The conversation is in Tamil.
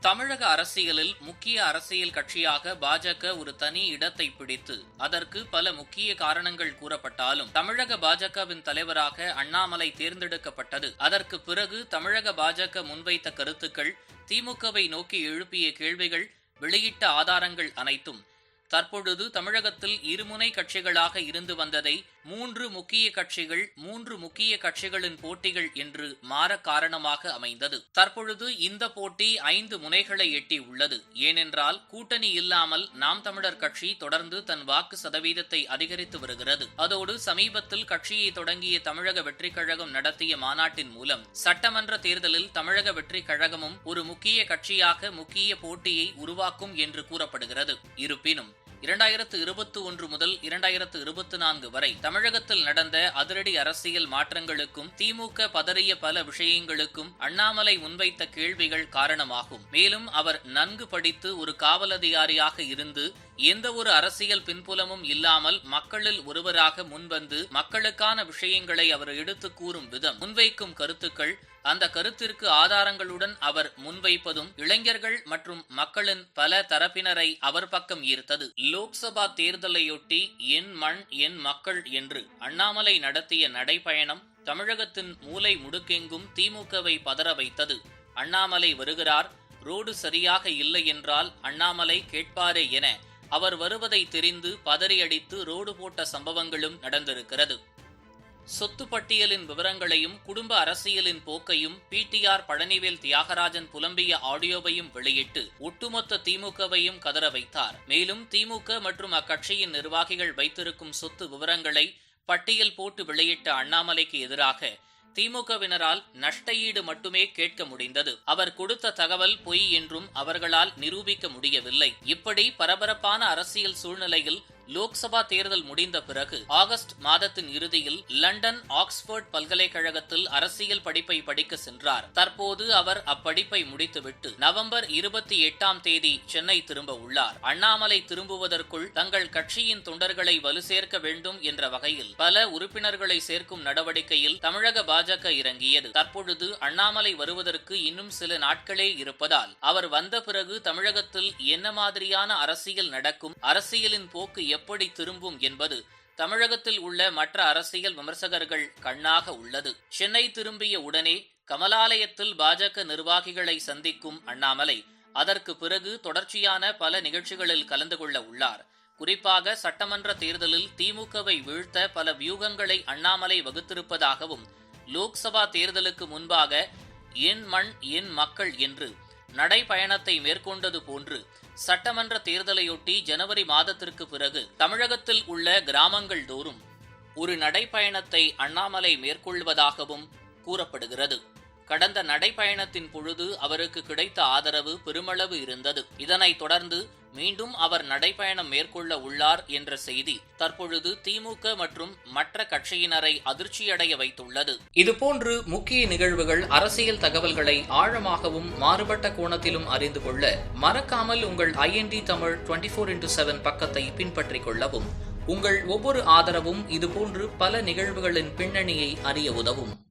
தமிழக அரசியலில் முக்கிய அரசியல் கட்சியாக பாஜக ஒரு தனி இடத்தை பிடித்து அதற்கு பல முக்கிய காரணங்கள் கூறப்பட்டாலும் தமிழக பாஜகவின் தலைவராக அண்ணாமலை தேர்ந்தெடுக்கப்பட்டது. அதற்கு பிறகு தமிழக பாஜக முன்வைத்த கருத்துக்கள் திமுகவை நோக்கி எழுப்பிய கேள்விகள் வெளியிட்ட ஆதாரங்கள் அனைத்தும் தற்பொழுது தமிழகத்தில் இருமுனை கட்சிகளாக இருந்து வந்ததை மூன்று முக்கிய கட்சிகள் மூன்று முக்கிய கட்சிகளின் போட்டிகள் என்று மாற காரணமாக அமைந்தது. தற்பொழுது இந்த போட்டி ஐந்து முனைகளை எட்டி உள்ளது. ஏனென்றால் கூட்டணி இல்லாமல் நாம் தமிழர் கட்சி தொடர்ந்து தன் வாக்கு சதவீதத்தை அதிகரித்து வருகிறது. அதோடு சமீபத்தில் கட்சியை தொடங்கிய தமிழக வெற்றிக் கழகம் நடத்திய மாநாட்டின் மூலம் சட்டமன்ற தேர்தலில் தமிழக வெற்றிக் கழகமும் ஒரு முக்கிய கட்சியாக முக்கிய போட்டியை உருவாக்கும் என்று கூறப்படுகிறது. இருப்பினும் இரண்டாயிரத்து இருபத்தி ஒன்று முதல் இரண்டாயிரத்து இருபத்தி நான்கு வரை தமிழகத்தில் நடந்த அதிரடி அரசியல் மாற்றங்களுக்கும் திமுக பதறிய பல விஷயங்களுக்கும் அண்ணாமலை முன்வைத்த கேள்விகள் காரணமாகும். மேலும் அவர் நன்கு படித்து ஒரு காவலதிகாரியாக இருந்து எந்த ஒரு அரசியல் பின்புலமும் இல்லாமல் மக்களில் ஒருவராக முன்வந்து மக்களுக்கான விஷயங்களை அவர் எடுத்து கூறும் விதம் முன்வைக்கும் கருத்துக்கள் அந்த கருத்திற்கு ஆதாரங்களுடன் அவர் முன்வைப்பதும் இளைஞர்கள் மற்றும் மக்களின் பல தரப்பினரை அவர் பக்கம் ஈர்த்தது. லோக்சபா தேர்தலையொட்டி என் மண் என் மக்கள் என்று அண்ணாமலை நடத்திய நடைப்பயணம் தமிழகத்தின் மூலை முடுக்கெங்கும் திமுகவை பதற வைத்தது. அண்ணாமலை வருகிறார் ரோடு சரியாக இல்லை என்றால் அண்ணாமலை கேட்பாரே என அவர் வருவதை தெரிந்து பதறியடித்து ரோடு போட்ட சம்பவங்களும் நடந்திருக்கிறது. சொத்து பட்டியலின் விவரங்களையும் குடும்ப அரசியலின் போக்கையும் பிடிஆர் பழனிவேல் தியாகராஜன் புலம்பிய ஆடியோவையும் வெளியிட்டு ஒட்டுமொத்த திமுகவையும் கதற வைத்தார். மேலும் திமுக மற்றும் அக்கட்சியின் நிர்வாகிகள் வைத்திருக்கும் சொத்து விவரங்களை பட்டியல் போட்டு வெளியிட்ட அண்ணாமலைக்கு எதிராக திமுகவினரால் நஷ்டஈடு மட்டுமே கேட்க முடிந்தது. அவர் கொடுத்த தகவல் பொய் என்றும் அவர்களால் நிரூபிக்க முடியவில்லை. இப்படி பரபரப்பான அரசியல் சூழ்நிலையில் லோக்சபா தேர்தல் முடிந்த பிறகு ஆகஸ்ட் மாதத்தின் இறுதியில் லண்டன் ஆக்ஸ்போர்ட் பல்கலைக்கழகத்தில் அரசியல் படிப்பை படிக்க சென்றார். தற்போது அவர் அப்படிப்பை முடித்துவிட்டு நவம்பர் இருபத்தி எட்டாம் தேதி சென்னை திரும்ப உள்ளார். அண்ணாமலை திரும்புவதற்குள் தங்கள் கட்சியின் தொண்டர்களை வலு சேர்க்க வேண்டும் என்ற வகையில் பல உறுப்பினர்களை சேர்க்கும் நடவடிக்கையில் தமிழக பாஜக இறங்கியது. தற்பொழுது அண்ணாமலை வருவதற்கு இன்னும் சில நாட்களே இருப்பதால் அவர் வந்த பிறகு தமிழகத்தில் என்ன மாதிரியான அரசியல் நடக்கும் அரசியலின் போக்கு எப்படி திரும்பும் என்பது தமிழகத்தில் உள்ள மற்ற அரசியல் விமர்சகர்கள் கண்ணாக உள்ளது. சென்னை திரும்பிய உடனே கமலாலயத்தில் பாஜக நிர்வாகிகளை சந்திக்கும் அண்ணாமலை அதற்கு பிறகு தொடர்ச்சியான பல நிகழ்ச்சிகளில் கலந்து கொள்ள உள்ளார். குறிப்பாக சட்டமன்ற தேர்தலில் திமுகவை வீழ்த்த பல வியூகங்களை அண்ணாமலை வகுத்திருப்பதாகவும் லோக்சபா தேர்தலுக்கு முன்பாக என் மண் என் மக்கள் என்று நடைபயணத்தை மேற்கொண்டது போன்று சட்டமன்ற தேர்தலையொட்டி ஜனவரி மாதத்திற்கு பிறகு தமிழகத்தில் உள்ள கிராமங்கள் தோறும் ஒரு நடைப்பயணத்தை அண்ணாமலை மேற்கொள்வதாகவும் கூறப்படுகிறது. கடந்த நடைப்பயணத்தின் பொழுது அவருக்கு கிடைத்த ஆதரவு பெருமளவு இருந்தது. இதனைத் தொடர்ந்து மீண்டும் அவர் நடைப்பயணம் மேற்கொள்ள உள்ளார் என்ற செய்தி தற்பொழுது திமுக மற்றும் மற்ற கட்சியினரை அதிர்ச்சியடைய வைத்துள்ளது. இதுபோன்று முக்கிய நிகழ்வுகள் அரசியல் தகவல்களை ஆழமாகவும் மாறுபட்ட கோணத்திலும் அறிந்து கொள்ள மறக்காமல் உங்கள் IND Tamil twenty four into seven பக்கத்தை பின்பற்றிக் கொள்ளவும். உங்கள் ஒவ்வொரு ஆதரவும் இதுபோன்று பல நிகழ்வுகளின் பின்னணியை அறிய உதவும்.